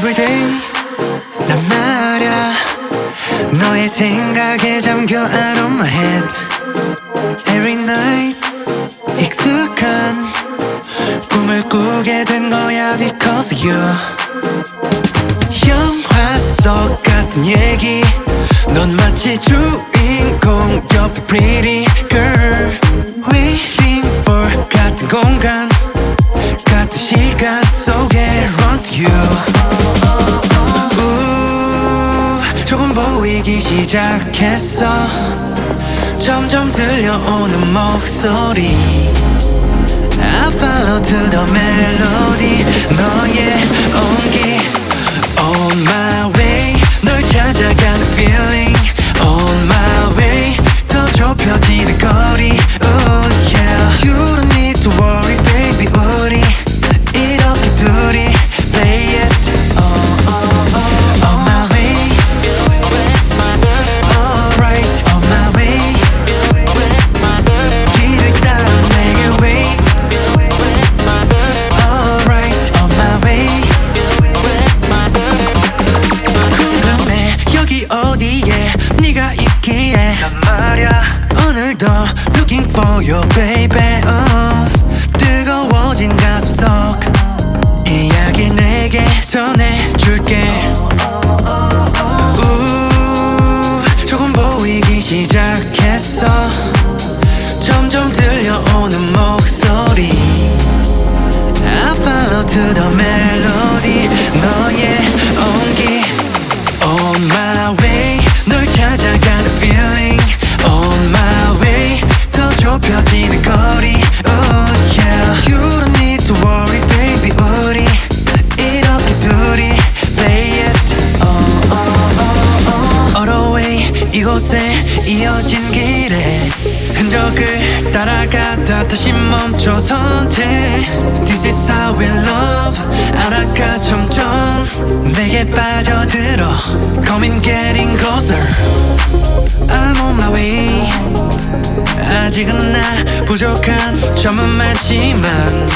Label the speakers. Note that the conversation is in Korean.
Speaker 1: everyday 난 말야 너의 생각에 잠겨 out of my head Every night 익숙한 꿈을 꾸게 된 거야 because of you 영화 속 같은 얘기 넌 마치 주인공 옆에 pretty girl Waiting for 같은 공간 같은 시간 속에 run to you 조금 보이기 시작했어. 점점 들려오는 목소리. I follow to the melody. 너의 온기 looking for you baby uh, 뜨거워진 가슴 속. 이야기 내게 전해줄게. 우, 조금 보이기 시작했 곳에 이어진 길에 흔적을 따라가다 다시 멈춰선 채. This is how we love 알아가 점점 내게 빠져들어. Coming getting closer. I'm on my way. 아직은 나 부족한 점은 많지만